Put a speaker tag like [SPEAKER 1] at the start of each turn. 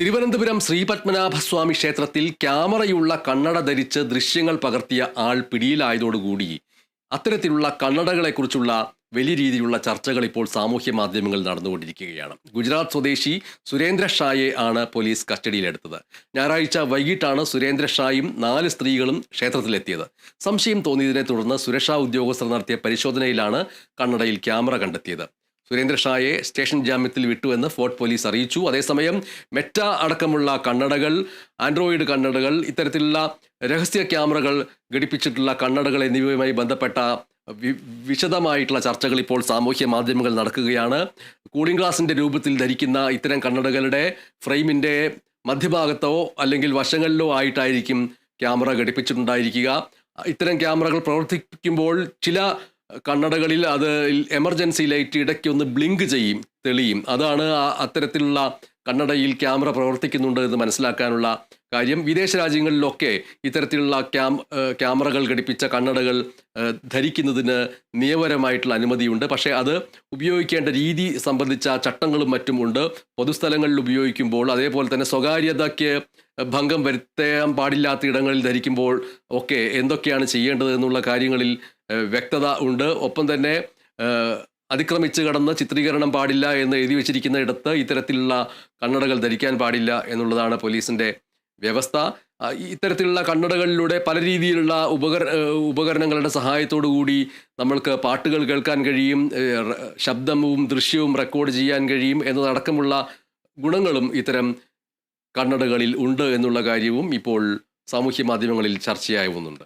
[SPEAKER 1] തിരുവനന്തപുരം ശ്രീപത്മനാഭസ്വാമി ക്ഷേത്രത്തിൽ ക്യാമറയുള്ള കണ്ണട ധരിച്ച് ദൃശ്യങ്ങൾ പകർത്തിയ ആൾ പിടിയിലായതോടുകൂടി അത്തരത്തിലുള്ള കണ്ണടകളെക്കുറിച്ചുള്ള വലിയ രീതിയിലുള്ള ചർച്ചകൾ ഇപ്പോൾ സാമൂഹ്യ മാധ്യമങ്ങളിൽ നടന്നുകൊണ്ടിരിക്കുകയാണ്. ഗുജറാത്ത് സ്വദേശി സുരേന്ദ്ര ഷായെ ആണ് പോലീസ് കസ്റ്റഡിയിലെടുത്തത്. ഞായറാഴ്ച വൈകിട്ടാണ് സുരേന്ദ്ര ഷായും നാല് സ്ത്രീകളും ക്ഷേത്രത്തിലെത്തിയത്. സംശയം തോന്നിയതിനെ തുടർന്ന് സുരക്ഷാ ഉദ്യോഗസ്ഥർ നടത്തിയ പരിശോധനയിലാണ് കണ്ണടയിൽ ക്യാമറ കണ്ടെത്തിയത്. സുരേന്ദ്ര ഷായെ സ്റ്റേഷൻ ജാമ്യത്തിൽ വിട്ടുവെന്ന് ഫോർട്ട് പോലീസ് അറിയിച്ചു. അതേസമയം മെറ്റ അടക്കമുള്ള കണ്ണടകൾ ആൻഡ്രോയിഡ് കണ്ണടകൾ ഇത്തരത്തിലുള്ള രഹസ്യ ക്യാമറകൾ ഘടിപ്പിച്ചിട്ടുള്ള കണ്ണടകൾ എന്നിവയുമായി ബന്ധപ്പെട്ട വിശദമായിട്ടുള്ള ചർച്ചകൾ ഇപ്പോൾ സാമൂഹ്യ മാധ്യമങ്ങൾ നടക്കുകയാണ്. കൂളിംഗ് ഗ്ലാസിന്റെ രൂപത്തിൽ ധരിക്കുന്ന ഇത്തരം കണ്ണടകളുടെ ഫ്രെയിമിന്റെ മധ്യഭാഗത്തോ അല്ലെങ്കിൽ വശങ്ങളിലോ ആയിട്ടായിരിക്കും ക്യാമറ ഘടിപ്പിച്ചിട്ടുണ്ടായിരിക്കുക. ഇത്തരം ക്യാമറകൾ പ്രവർത്തിക്കുമ്പോൾ ചില കണ്ണടകളിൽ അത് എമർജൻസി ലൈറ്റ് ഇടയ്ക്ക് ഒന്ന് ബ്ലിങ്ക് ചെയ്യും തെളിയും. അതാണ് അത്തരത്തിലുള്ള കണ്ണടയിൽ ക്യാമറ പ്രവർത്തിക്കുന്നുണ്ട് എന്ന് മനസ്സിലാക്കാനുള്ള കാര്യം. വിദേശ രാജ്യങ്ങളിലൊക്കെ ഇത്തരത്തിലുള്ള ക്യാം ക്യാമറകൾ ഘടിപ്പിച്ച കണ്ണടകൾ ധരിക്കുന്നതിന് നിയമപരമായിട്ടുള്ള അനുമതിയുണ്ട്. പക്ഷേ അത് ഉപയോഗിക്കേണ്ട രീതി സംബന്ധിച്ച ചട്ടങ്ങളും മറ്റും ഉണ്ട്. പൊതുസ്ഥലങ്ങളിൽ ഉപയോഗിക്കുമ്പോൾ അതേപോലെ തന്നെ സ്വകാര്യതയ്ക്ക് ഭംഗം വരുത്താൻ പാടില്ലാത്ത ഇടങ്ങളിൽ ധരിക്കുമ്പോൾ ഒക്കെ എന്തൊക്കെയാണ് ചെയ്യേണ്ടത് എന്നുള്ള കാര്യങ്ങളിൽ വ്യക്തത ഉണ്ട്. ഒപ്പം തന്നെ അതിക്രമിച്ച് കടന്ന് ചിത്രീകരണം പാടില്ല എന്ന് എഴുതി വെച്ചിരിക്കുന്ന ഇടത്ത് ഇത്തരത്തിലുള്ള കണ്ണടകൾ ധരിക്കാൻ പാടില്ല എന്നുള്ളതാണ് പോലീസിന്റെ വ്യവസ്ഥ. ഇത്തരത്തിലുള്ള കണ്ണടകളിലൂടെ പല രീതിയിലുള്ള ഉപകര ഉപകരണങ്ങളുടെ സഹായത്തോടു കൂടി നമ്മൾക്ക് പാട്ടുകൾ കേൾക്കാൻ കഴിയും ശബ്ദവും ദൃശ്യവും റെക്കോർഡ് ചെയ്യാൻ കഴിയും എന്നതടക്കമുള്ള ഗുണങ്ങളും ഇത്തരം കണ്ണടകളിൽ ഉണ്ട് എന്നുള്ള കാര്യവും ഇപ്പോൾ സാമൂഹ്യ മാധ്യമങ്ങളിൽ ചർച്ചയാവുന്നുണ്ട്